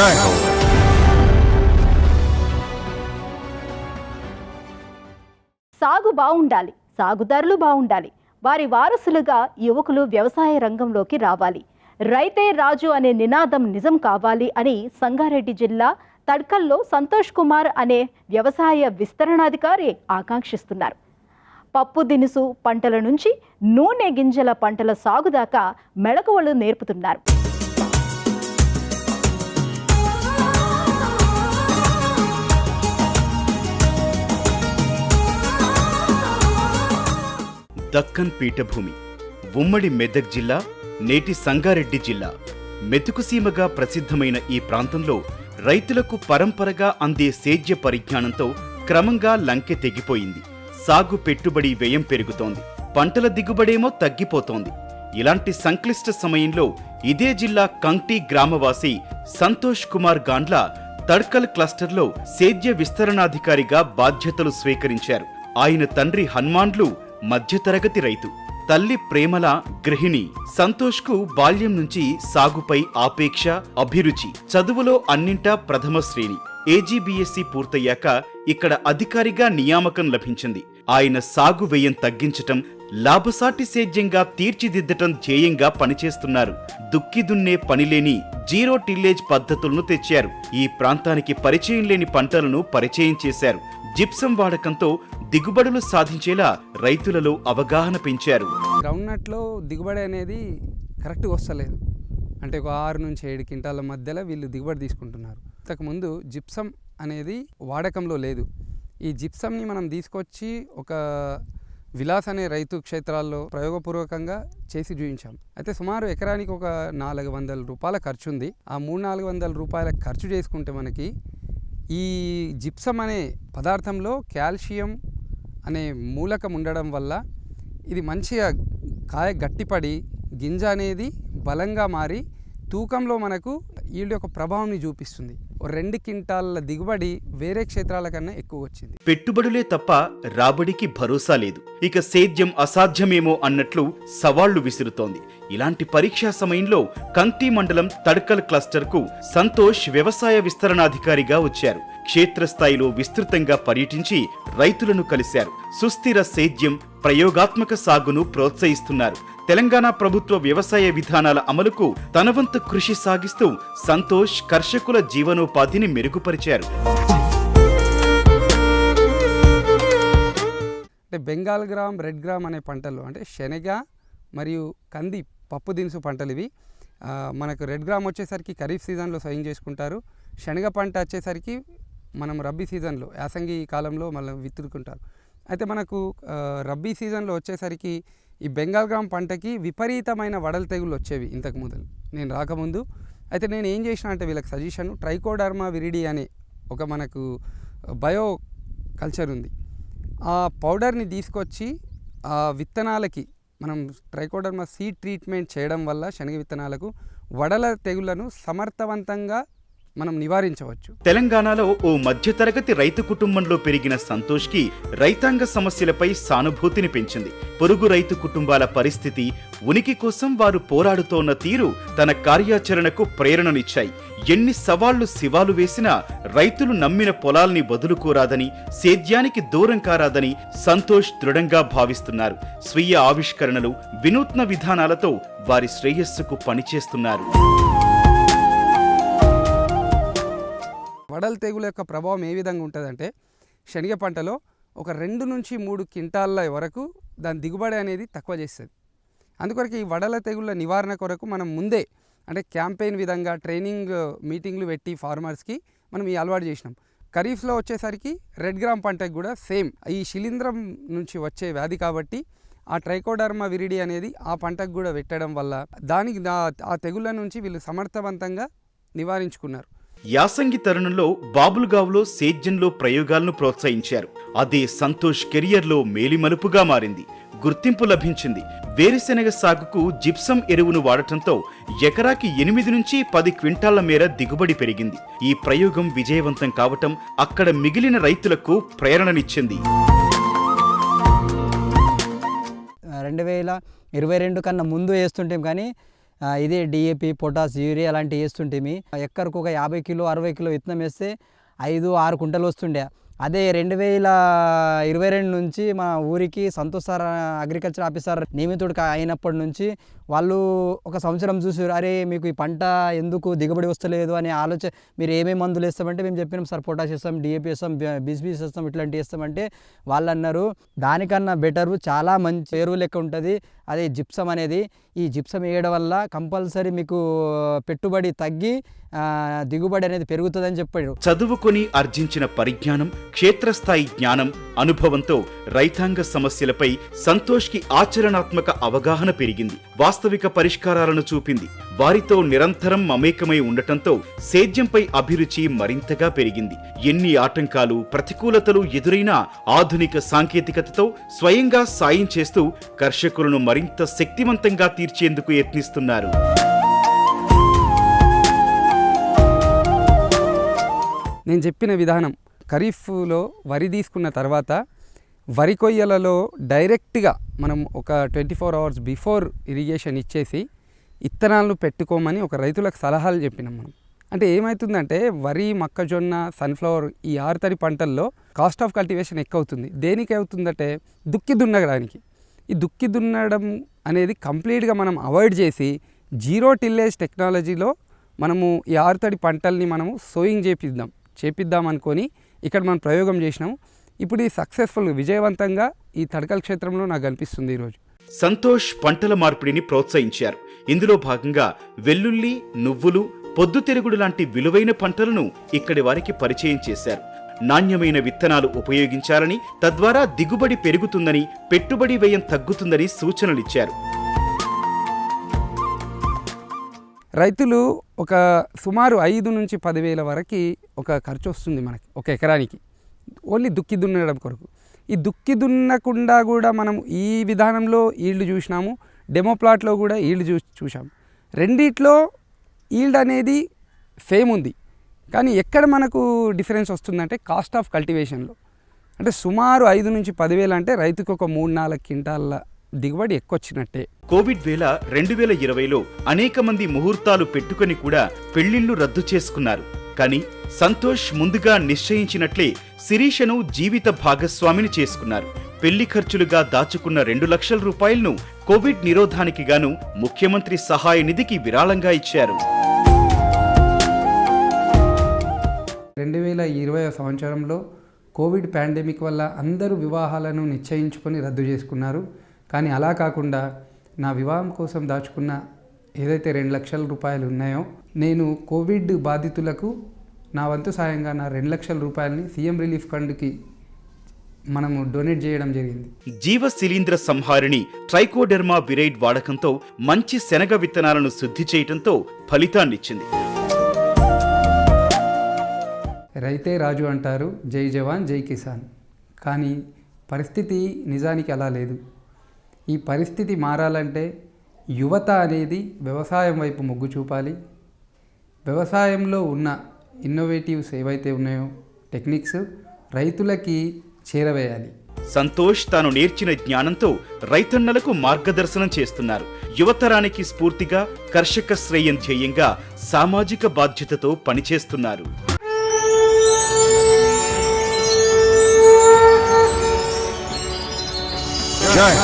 Jungle. సాగు బాగుండాలి సాగుదారులు బాగుండాలి వారి వారసులుగా యువకులు వ్యవసాయ రంగంలోకి రావాలి. రైతే రాజు అనే నినాదం నిజం కావాలి అని సంగారెడ్డి జిల్లా తడ్కల్లో సంతోష్ కుమార్ అనే వ్యవసాయ విస్తరణాధికారి ఆకాంక్షిస్తున్నారు. పప్పు దినుసు పంటల నుంచి నూనె గింజల పంటల సాగుదాకా మెళకువలు నేర్పుతున్నారు. దక్కన్ పీఠభూమి ఉమ్మడి మెదక్ జిల్లా నేటి సంగారెడ్డి జిల్లా. మెతుకుసీమగా ప్రసిద్ధమైన ఈ ప్రాంతంలో రైతులకు పరంపరగా అందే సేద్య పరిజ్ఞానంతో క్రమంగా లంకె తెగిపోయింది. సాగు పెట్టుబడి వ్యయం పెరుగుతోంది. పంటల దిగుబడేమో తగ్గిపోతోంది. ఇలాంటి సంక్లిష్ట సమయంలో ఇదే జిల్లా కంక్టి గ్రామవాసి సంతోష్ కుమార్ గాండ్ల తడ్కల్ క్లస్టర్లో సేద్య విస్తరణాధికారిగా బాధ్యతలు స్వీకరించారు. ఆయన తండ్రి హనుమాన్లు మధ్యతరగతి రైతు. తల్లి ప్రేమల గృహిణి. సంతోష్కు బాల్యం నుంచి సాగుపై ఆపేక్ష అభిరుచి. చదువులో అన్నింటా ప్రథమ శ్రేణి. ఏజీబీఎస్సీ పూర్తయ్యాక ఇక్కడ అధికారిగా నియామకం లభించింది. ఆయన సాగు వ్యయం తగ్గించటం లాభసాటి సేద్యంగా తీర్చిదిద్దటం ధ్యేయంగా పనిచేస్తున్నారు. దుక్కి దున్నే పనిలేని జీరో టిల్లేజ్ పద్ధతులను తెచ్చారు. ఈ ప్రాంతానికి పరిచయం లేని పంటలను పరిచయం చేశారు. జిప్సం వాడకంతో దిగుబడులు సాధించేలా రైతులలో అవగాహన పెంచారు. గ్రౌండ్ నట్లో దిగుబడి అనేది కరెక్ట్గా వస్తలేదు. అంటే ఒక ఆరు నుంచి ఏడు క్వింటాల మధ్యలో వీళ్ళు దిగుబడి తీసుకుంటున్నారు. ఇంతకుముందు జిప్సం అనేది వాడకంలో లేదు. ఈ జిప్సంని మనం తీసుకొచ్చి ఒక విలాస్ అనే రైతు క్షేత్రాల్లో ప్రయోగపూర్వకంగా చేసి చూపించాం. అయితే సుమారు ఎకరానికి ఒక నాలుగు వందల రూపాయల ఖర్చు ఉంది ఆ మూడు నాలుగు వందల రూపాయల ఖర్చు చేసుకుంటే మనకి ఈ జిప్సం అనే పదార్థంలో కాల్షియం అనే మూలకం ఉండడం వల్ల ఇది మంచిగా కాయ గట్టిపడి గింజ అనేది బలంగా మారి తూకంలో మనకు వీళ్ళ యొక్క ప్రభావంని చూపిస్తుంది. రెండు క్వింటాల దిగుబడి వేరే క్షేత్రాల కన్నా ఎక్కువ వచ్చింది. పెట్టుబడులే తప్ప రాబడికి భరోసా లేదు. ఇక సేద్యం అసాధ్యమేమో అన్నట్లు సవాళ్ళు విసురుతోంది. ఇలాంటి పరీక్షా సమయంలో కంతి మండలం తడ్కల్ క్లస్టర్కు సంతోష్ వ్యవసాయ విస్తరణాధికారిగా వచ్చారు. క్షేత్రస్థాయిలో విస్తృతంగా పర్యటించి రైతులను కలిశారు. సుస్థిర సేద్యం ప్రయోగాత్మక సాగును ప్రోత్సహిస్తున్నారు. తెలంగాణ ప్రభుత్వ వ్యవసాయ విధానాల అమలుకు తనవంతు కృషి సాగిస్తూ సంతోష్ కర్షకుల జీవనోపాధిని మెరుగుపరిచారు. అంటే బెంగాల్ గ్రామ్ రెడ్ గ్రామ్ అనే పంటలు అంటే శనగ మరియు కంది పప్పు దినుసు పంటలు ఇవి. మనకు రెడ్ గ్రామ్ వచ్చేసరికి ఖరీఫ్ సీజన్లో సాయం చేసుకుంటారు. శనగ పంట వచ్చేసరికి మనం రబ్బీ సీజన్లో యాసంగి కాలంలో మళ్ళీ విత్తుకుంటారు. అయితే మనకు రబ్బీ సీజన్లో వచ్చేసరికి ఈ బెంగాల్ గ్రామ్ పంటకి విపరీతమైన వడల తెగులు వచ్చేవి ఇంతకు మొదలు నేను రాకముందు. అయితే నేను ఏం చేసిన అంటే వీళ్ళకి సజెషన్ ట్రైకోడర్మా విరిడి అనే ఒక మనకు బయో కల్చర్ ఉంది. ఆ పౌడర్ని తీసుకొచ్చి ఆ విత్తనాలకి మనం ట్రైకోడర్మా సీడ్ ట్రీట్మెంట్ చేయడం వల్ల శనగ విత్తనాలకు వడల తెగులను సమర్థవంతంగా మనం నివారించవచ్చు. తెలంగాణలో ఓ మధ్యతరగతి రైతు కుటుంబంలో పెరిగిన సంతోష్కి రైతాంగ సమస్యలపై సానుభూతిని పెంచింది. పొరుగు రైతు కుటుంబాల పరిస్థితి ఉనికి కోసం వారు పోరాడుతోన్న తీరు తన కార్యాచరణకు ప్రేరణనిచ్చాయి. ఎన్ని సవాళ్ళు శివాలు వేసినా రైతులు నమ్మిన పొలాల్ని వదులుకోరాదని సేద్యానికి దూరం కారాదని సంతోష్ దృఢంగా భావిస్తున్నారు. స్వీయ ఆవిష్కరణలు వినూత్న విధానాలతో వారి శ్రేయస్సుకు పనిచేస్తున్నారు. వడల తెగుల యొక్క ప్రభావం ఏ విధంగా ఉంటుందంటే శనగ పంటలో ఒక రెండు నుంచి మూడు క్వింటాళ్ళ వరకు దాని దిగుబడి అనేది తక్కువ చేస్తుంది. అందుకొరకు ఈ వడల తెగుళ్ళ నివారణ కొరకు మనం ముందే అంటే క్యాంపెయిన్ విధంగా ట్రైనింగ్ మీటింగ్లు పెట్టి ఫార్మర్స్కి మనం ఈ అలవాటు చేసినాం. ఖరీఫ్లో వచ్చేసరికి రెడ్ గ్రామ్ పంటకు కూడా సేమ్ ఈ శిలీంధ్రం నుంచి వచ్చే వ్యాధి కాబట్టి ఆ ట్రైకోడర్మా విరిడి అనేది ఆ పంటకు కూడా పెట్టడం వల్ల దానికి ఆ తెగుళ్ళ నుంచి వీళ్ళు సమర్థవంతంగా నివారించుకున్నారు. యాసంగి తరుణంలో బాబుల్గావ్లో సేద్యంలో ప్రయోగాలను ప్రోత్సహించారు. అదే సంతోష్ కెరియర్లో మేలిమలుపుగా మారింది. గుర్తింపు లభించింది. వేరుశెనగ సాగుకు జిప్సం ఎరువును వాడటంతో ఎకరాకి ఎనిమిది నుంచి పది క్వింటాళ్ళ మేర దిగుబడి పెరిగింది. ఈ ప్రయోగం విజయవంతం కావటం అక్కడ మిగిలిన రైతులకు ప్రేరణనిచ్చింది. రెండు వేల ఇరవై రెండు కన్నా ముందు వేస్తుంటాం కానీ ఇదే డిఏపి పొటాస్ యూరియా అలాంటివి వేస్తుంటేమి ఎక్కడికి ఒక యాభై కిలో అరవై కిలో విత్తనం వేస్తే ఐదు ఆరు కుంటలు వస్తుండే. అదే రెండు వేల ఇరవై రెండు నుంచి మా ఊరికి సంతోష్ సార్ అగ్రికల్చర్ ఆఫీసర్ నియమితుడు అయినప్పటి నుంచి వాళ్ళు ఒక సంవత్సరం చూసి అరే మీకు ఈ పంట ఎందుకు దిగుబడి వస్తలేదు? అనే ఆలోచన మీరు ఏమేమి మందులు వేస్తామంటే మేము చెప్పినాం సార్ పొటాష్ వేస్తాం డిఏపి వేస్తాం బీసీబీస్ వేస్తాం ఇట్లాంటివి వేస్తామంటే వాళ్ళు అన్నారు. దానికన్నా బెటరు చాలా మంచి ఎరువు లెక్క ఉంటుంది అదే జిప్సం అనేది. ఈ జిప్సం వేయడం వల్ల కంపల్సరీ మీకు పెట్టుబడి తగ్గి దిగుబడి అనేది పెరుగుతుందని చెప్పాడు చదువుకొని ఆర్జించిన పరిజ్ఞానం క్షేత్రస్థాయి జ్ఞానం అనుభవంతో రైతాంగ సమస్యలపై సంతోష్కి ఆచరణాత్మక అవగాహన పెరిగింది. వాస్తవిక పరిష్కారాలను చూపింది. వారితో నిరంతరం మమేకమై ఉండటంతో సేద్యంపై అభిరుచి మరింతగా పెరిగింది. ఎన్ని ఆటంకాలు ప్రతికూలతలు ఎదురైనా ఆధునిక సాంకేతికతతో స్వయంగా సాయం చేస్తూ కర్షకులను మరింత శక్తివంతంగా తీర్చేందుకు యత్నిస్తున్నారు. నేను చెప్పిన విధానం ఖరీఫ్లో వరి తీసుకున్న తర్వాత వరి కొయ్యలలో డైరెక్ట్గా మనం ఒక twenty four hours before irrigation ఇచ్చేసి ఇత్తనాలను పెట్టుకోమని ఒక రైతులకు సలహాలు చెప్పినాం మనం. అంటే ఏమవుతుందంటే వరి మొక్కజొన్న సన్ఫ్లవర్ ఈ ఆరుతడి పంటల్లో కాస్ట్ ఆఫ్ కల్టివేషన్ ఎక్కువ అవుతుంది దేనికి అవుతుందంటే దుక్కి దున్నడానికి. ఈ దుక్కి దున్నడం అనేది కంప్లీట్గా మనం అవాయిడ్ చేసి జీరో టిల్లేజ్ టెక్నాలజీలో మనము ఈ ఆరుతడి పంటల్ని మనము సోయింగ్ చేపిద్దాం చేపిద్దాం అనుకొని ఇక్కడ మనం ప్రయోగం చేసినాము. ఇప్పుడు ఈ సక్సెస్ఫుల్ విజయవంతంగా ఈ తడకల క్షేత్రంలో నాకు కనిపిస్తుంది ఈరోజు. సంతోష్ పంటల మార్పిడిని ప్రోత్సహించారు. ఇందులో భాగంగా వెల్లుల్లి నువ్వులు పొద్దుతిరుగుడు లాంటి విలువైన పంటలను ఇక్కడి వారికి పరిచయం చేశారు. నాణ్యమైన విత్తనాలు ఉపయోగించాలని తద్వారా దిగుబడి పెరుగుతుందని పెట్టుబడి వ్యయం తగ్గుతుందని సూచనలిచ్చారు రైతులు ఒక సుమారు ఐదు నుంచి పదివేల వరకు ఒక ఖర్చు వస్తుంది మనకి ఒక ఎకరానికి. ఓన్లీ దుక్కి దున్నడం కొరకు. ఈ దుక్కి దున్నకుండా కూడా మనం ఈ విధానంలో ఈల్డ్ చూసినాము డెమో ప్లాట్లో కూడా ఈల్డ్ చూ చూసాం రెండిట్లో ఈల్డ్ అనేది సేమ్ ఉంది. కానీ ఎక్కడ మనకు డిఫరెన్స్ వస్తుందంటే కాస్ట్ ఆఫ్ కల్టివేషన్లో. అంటే సుమారు ఐదు నుంచి పదివేలు అంటే రైతుకు ఒక మూడు నాలుగు క్వింటాల దిగుబడి ఎక్కువ వచ్చినట్టే కోవిడ్ వేల రెండు వేల ఇరవైలో అనేక మంది ముహూర్తాలు పెట్టుకొని కూడా పెళ్ళిళ్ళు రద్దు చేసుకున్నారు. కానీ సంతోష్ ముందుగా నిశ్చయించినట్లే శిరీషను జీవిత భాగస్వామిని చేసుకున్నారు. పెళ్ళి ఖర్చులుగా దాచుకున్న రెండు లక్షల రూపాయలను కోవిడ్ నిరోధానికి గాను ముఖ్యమంత్రి సహాయ నిధికి విరాళంగా ఇచ్చారు. రెండు వేల ఇరవై సంవత్సరంలో కోవిడ్ పాండమిక్ వల్ల అందరూ వివాహాలను నిశ్చయించుకొని రద్దు చేసుకున్నారు. కానీ అలా కాకుండా నా వివాహం కోసం దాచుకున్న ఏదైతే రెండు లక్షల రూపాయలు ఉన్నాయో నేను కోవిడ్ బాధితులకు నా వంతు సాయంగా నా రెండు లక్షల రూపాయలని సీఎం రిలీఫ్ ఫండ్కి మనము డొనేట్ చేయడం జరిగింది. జీవ శిలీంద్ర సంహారిణి ట్రైకోడెర్మా విరైడ్ వాడకంతో మంచి శనగ విత్తనాలను శుద్ధి చేయటంతో ఫలితాన్నిచ్చింది. రైతే రాజు అంటారు జై జవాన్ జై కిసాన్. కానీ పరిస్థితి నిజానికి అలా లేదు. ఈ పరిస్థితి మారాలంటే యువత అనేది వ్యవసాయం వైపు మొగ్గు చూపాలి. వ్యవసాయంలో ఉన్న ఇన్నోవేటివ్స్ ఏవైతే ఉన్నాయో టెక్నిక్స్ రైతులకి చేరవేయాలి. సంతోష్ తాను నేర్చిన జ్ఞానంతో రైతన్నలకు మార్గదర్శనం చేస్తున్నారు. యువతరానికి స్ఫూర్తిగా కర్షక శ్రేయం ధ్యేయంగా సామాజిక బాధ్యతతో పనిచేస్తున్నారు. జై